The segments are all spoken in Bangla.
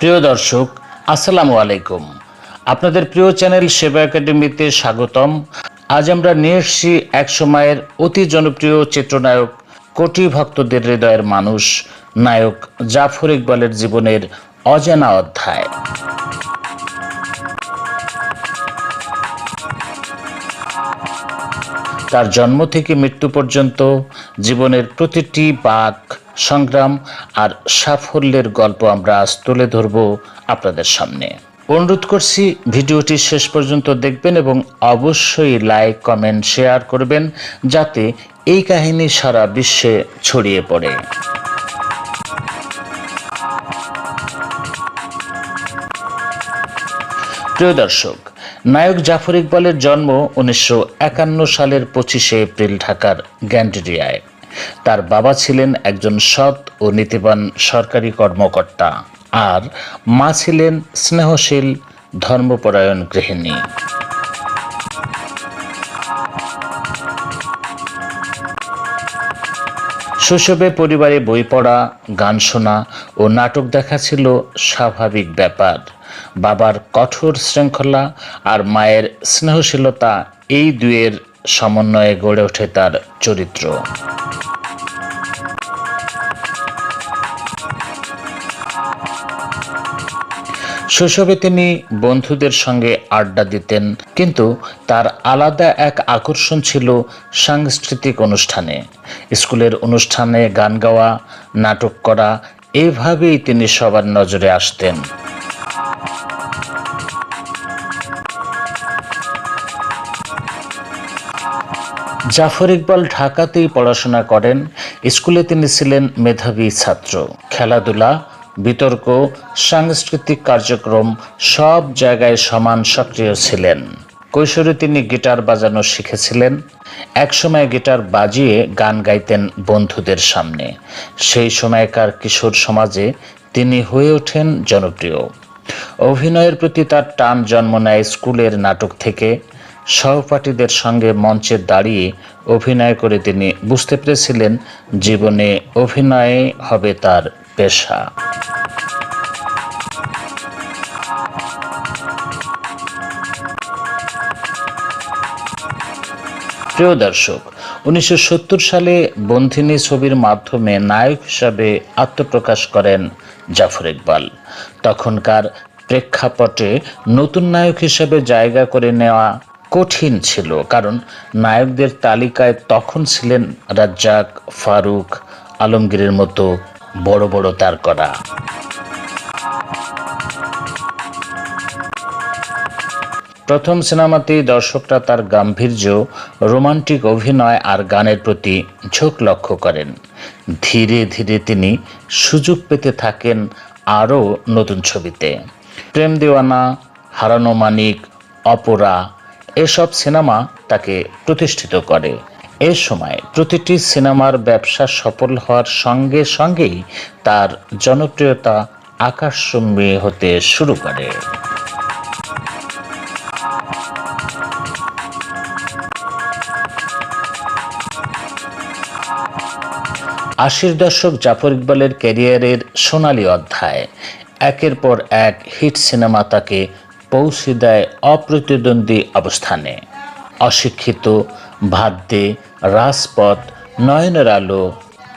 প্রিয় দর্শক, আসসালামু আলাইকুম। আপনাদের প্রিয় চ্যানেল সেবা একাডেমিতে স্বাগতম। আজ আমরা নিয়ে এসেছি এক সময়ের অতি জনপ্রিয় চিত্রনায়ক, কোটি ভক্তদের হৃদয়ের মানুষ, নায়ক জাফর ইকবালের জীবনের অজানা অধ্যায়। তার জন্ম থেকে মৃত্যু পর্যন্ত জীবনের প্রতিটি বাক সংগ্রাম আর সাফল্যের গল্প আমরা আজ তুলে ধরব আপনাদের সামনে। অনুরোধ করছি ভিডিওটি শেষ পর্যন্ত দেখবেন এবং অবশ্যই লাইক, কমেন্ট, শেয়ার করবেন যাতে এই কাহিনী সারা বিশ্বে ছড়িয়ে পড়ে। প্রিয় দর্শক, নায়ক জাফর ইকবালের জন্ম উনিশশো একান্ন সালের পঁচিশে এপ্রিল ঢাকার গ্যান্ডেরিয়ায়। তার বাবা ছিলেন একজন সৎ ও নীতিবান সরকারি কর্মকর্তা আর মা ছিলেন স্নেহশীল ধর্মপরায়ণ গৃহিণী। শৈশবে পরিবারে বই পড়া, গান শোনা ও নাটক দেখা ছিল স্বাভাবিক ব্যাপার। বাবার কঠোর শৃঙ্খলা আর মায়ের স্নেহশীলতা এই দুয়ের সমন্বয়ে গড়ে ওঠে তার চরিত্র। শৈশবে তিনি বন্ধুদের সঙ্গে আড্ডা দিতেন, কিন্তু তার আলাদা এক আকর্ষণ ছিল সাংস্কৃতিক অনুষ্ঠানে। স্কুলের অনুষ্ঠানে গান গাওয়া, নাটক করা, এভাবেই তিনি সবার নজরে আসতেন। জাফর ইকবাল ঢাকাতেই পড়াশোনা করেন। স্কুলে তিনি ছিলেন মেধাবী ছাত্র। খেলাধুলা, বিতর্ক, সাংস্কৃতিক কার্যক্রম সব জায়গায় সমান সক্রিয় ছিলেন। কৈশোরে তিনি গিটার বাজানো শিখেছিলেন। একসময় গিটার বাজিয়ে গান গাইতেন বন্ধুদের সামনে। সেই সময়কার কিশোর সমাজে তিনি হয়ে ওঠেন জনপ্রিয়। অভিনয়ের প্রতি তার টান জন্ম নেয় স্কুলের নাটক থেকে। সহপাঠীদের সঙ্গে মঞ্চে দাঁড়িয়ে অভিনয় করে তিনি বুঝতে পেরেছিলেন জীবনে অভিনয়ে হবে তার পেশা। প্রিয় দর্শক, উনিশশো সত্তর সালে বন্ধিনী ছবির মাধ্যমে নায়ক হিসাবে আত্মপ্রকাশ করেন জাফর ইকবাল। তখনকার প্রেক্ষাপটে নতুন নায়ক হিসেবে জায়গা করে নেওয়া কঠিন ছিল, কারণ নায়কদের তালিকায় তখন ছিলেন রাজ্জাক, ফারুক, আলমগীরের মতো বড় বড় তারকরা। প্রথম সিনেমাতেই দর্শকরা তার গাম্ভীর্য, রোমান্টিক অভিনয় আর গানের প্রতি ঝোঁক লক্ষ্য করেন। ধীরে ধীরে তিনি সুযোগ পেতে থাকেন আরও নতুন ছবিতে। প্রেম দেওয়ানা, হারানো মানিক, অপরা এসব সিনেমা তাকে প্রতিষ্ঠিত করে। এ সময় প্রতিটি সিনেমার ব্যবসা সফল হওয়ার সঙ্গে সঙ্গেই তার জনপ্রিয়তা আকাশচুম্বী হতে শুরু করে। আশির দশক জাফর ইকবালের ক্যারিয়ারের সোনালী অধ্যায়। একের পর এক হিট সিনেমা তাকে পৌঁছে দেয় অপ্রতিদ্বন্দ্বী অবস্থানে। অশিক্ষিত ভাদ্যে রাজপথ, নয়নের আলো,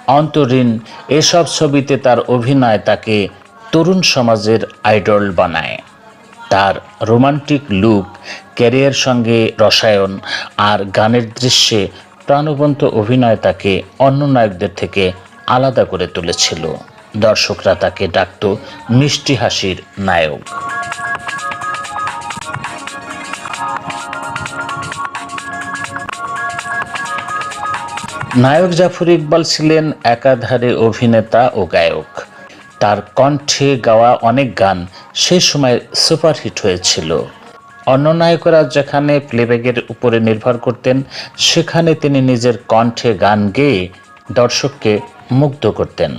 অন্তরীণ, এসব ছবিতে তার অভিনয় তাকে তরুণ সমাজের আইডল বানায়। তার রোমান্টিক লুক, ক্যারিয়ার সঙ্গে রসায়ন আর গানের দৃশ্যে প্রাণবন্ত অভিনয় তাকে অন্য নায়কদের থেকে আলাদা করে তুলেছিল। দর্শকরা তাকে ডাকত মিষ্টি হাসির নায়ক। নায়ক জাফর ইকবাল ছিলেন একাধারে অভিনেতা ও গায়ক। তার কণ্ঠে গাওয়া অনেক গান সে সময় সুপারহিট হয়েছিল। অন্য নায়করা যেখানে প্লেব্যাগের উপরে নির্ভর করতেন, সেখানে তিনি নিজের কণ্ঠে গান গেয়ে দর্শককে মুগ্ধ করতেন।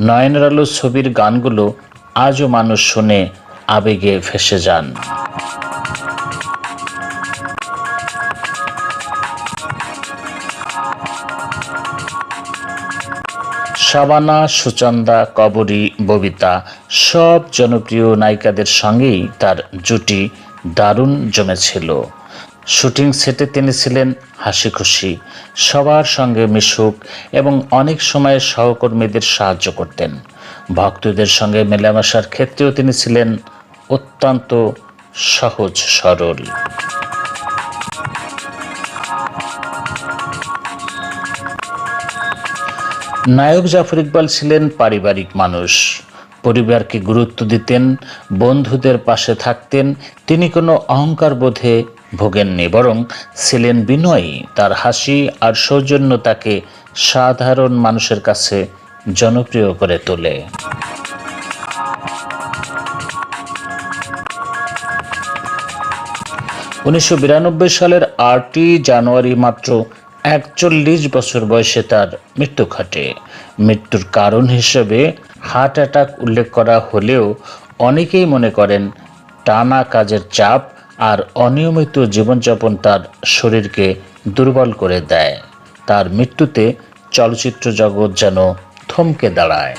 নয়নের আলো ছবির গানগুলো আজও মানুষ শুনে আবেগে ভেসে যান। শাবানা, সুচন্দা, কবরী, ববিতা সব জনপ্রিয় নায়িকাদের সঙ্গেই তার জুটি দারুণ জমেছিল। শুটিং সেটে তিনি ছিলেন হাসি খুশি সবার সঙ্গে মিশুক এবং অনেক সময় সহকর্মীদের সাহায্য করতেন। ভক্তদের সঙ্গে মেলামেশার ক্ষেত্রেও তিনি ছিলেন অত্যন্ত সহজ সরল। নায়ক জাফর ইকবাল ছিলেন পারিবারিক মানুষ। পরিবারকে গুরুত্ব দিতেন, বন্ধুদের পাশে থাকতেন, তিনি কোনো অহংকার বোধে ভোগেননি, বরং ছিলেন বিনয়ী। তার হাসি আর সৌজন্য তাকে সাধারণ মানুষের কাছে জনপ্রিয় করে তোলে। উনিশশো বিরানব্বই সালের আটই জানুয়ারি মাত্র একচল্লিশ বছর বয়সে তার মৃত্যু ঘটে। মৃত্যুর কারণ হিসেবে হার্ট অ্যাটাক উল্লেখ করা হলেও অনেকেই মনে করেন টানা কাজের চাপ আর অনিয়মিত জীবনযাপন তার শরীরকে দুর্বল করে দেয়। তার মৃত্যুতে চলচ্চিত্র জগৎ যেন থমকে দাঁড়ায়।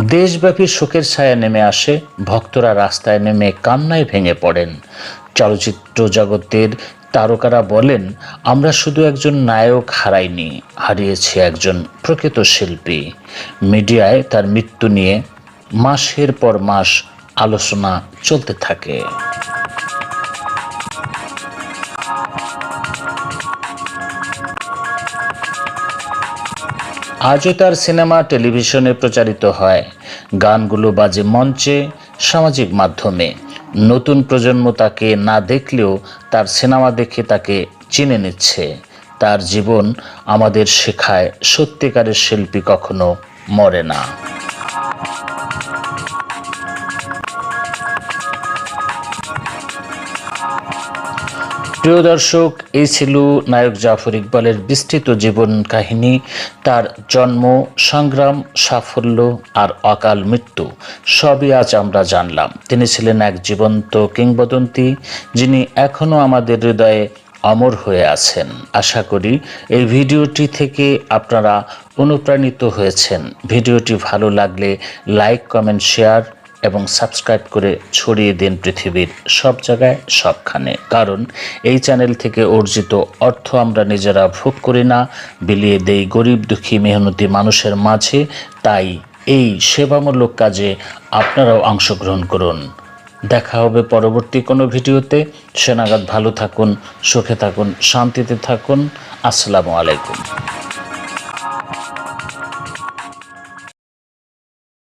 দেশব্যাপী শোকের ছায়া নেমে আসে, ভক্তরা রাস্তায় নেমে কান্নায় ভেঙে পড়েন। চলচ্চিত্র জগতের তারকারা বলেন, আমরা শুধু একজন নায়ক হারাইনি, হারিয়েছি একজন প্রকৃত শিল্পী। মিডিয়ায় তার মৃত্যু নিয়ে মাসের পর মাস আলোচনা চলতে থাকে। আজও তার সিনেমা, টেলিভিশনে প্রচারিত হয়। গানগুলো বাজে মঞ্চে, সামাজিক মাধ্যমে। নতুন প্রজন্ম তাকে না দেখলেও তার সিনেমা দেখে তাকে চিনে নিচ্ছে। তার জীবন আমাদের শেখায় সত্যিকারের শিল্পী কখনো মরে না। প্রিয় দর্শক, এই ছিল নায়ক জাফর ইকবালের বিস্তৃত জীবন কাহিনী। তার জন্ম, সংগ্রাম, সাফল্য আর অকাল মৃত্যু সবই আজ আমরা জানলাম। তিনি ছিলেন এক জীবন্ত কিংবদন্তি, যিনি এখনও আমাদের হৃদয়ে অমর হয়ে আছেন। আশা করি এই ভিডিওটি থেকে আপনারা অনুপ্রাণিত হয়েছেন। ভিডিওটি ভালো লাগলে লাইক, কমেন্ট, শেয়ার এবং সাবস্ক্রাইব করে ছড়িয়ে দিন পৃথিবীর সব জায়গায় সবখানে। কারণ এই চ্যানেল থেকে অর্জিত অর্থ আমরা নিজেরা ভোগ করি না, বিলিয়ে দেই গরিব দুঃখী মেহনতি মানুষের মাঝে। তাই এই সেবামূলক কাজে আপনারাও অংশগ্রহণ করুন। দেখা হবে পরবর্তী কোনো ভিডিওতে। সেনাগাদ ভালো থাকুন, সুখে থাকুন, শান্তিতে থাকুন। আসসালামু আলাইকুম।